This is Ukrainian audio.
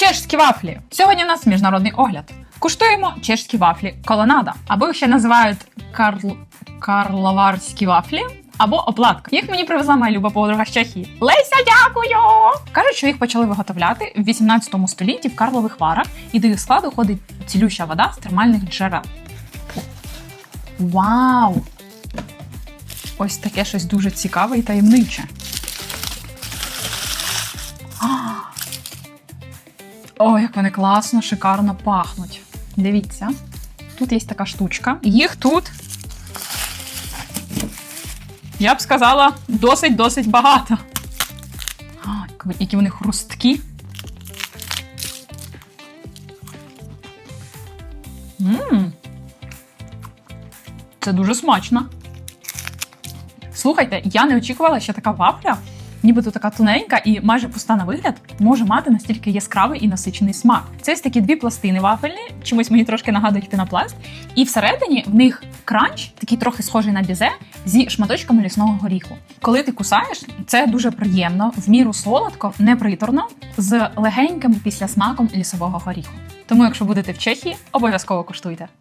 Чешські вафлі. Сьогодні у нас міжнародний огляд. Куштуємо чешські вафлі колонада, або їх ще називають карл... карловарські вафлі. Або оплатка. Їх мені привезла моя люба подруга з Чехії. Леся, дякую! Кажуть, що їх почали виготовляти в 18 столітті в Карлових варах, і до їх складу ходить цілюща вода з термальних джерел. Вау! Ось таке щось дуже цікаве і таємниче. О, як вони класно, шикарно пахнуть. Дивіться, тут є така штучка. Їх тут, я б сказала, досить-досить багато. А, які вони хрусткі. Мм. Це дуже смачно. Слухайте, я не очікувала, що така вафля, нібито така тоненька і майже пуста на вигляд, може мати настільки яскравий і насичений смак. Це ось такі дві пластини вафельні, чомусь мені трошки нагадують пінопласт. І всередині в них кранч, такий трохи схожий на бізе, зі шматочками лісного горіху. Коли ти кусаєш, це дуже приємно, в міру солодко, не приторно, з легеньким післясмаком лісового горіху. Тому, якщо будете в Чехії, обов'язково куштуйте.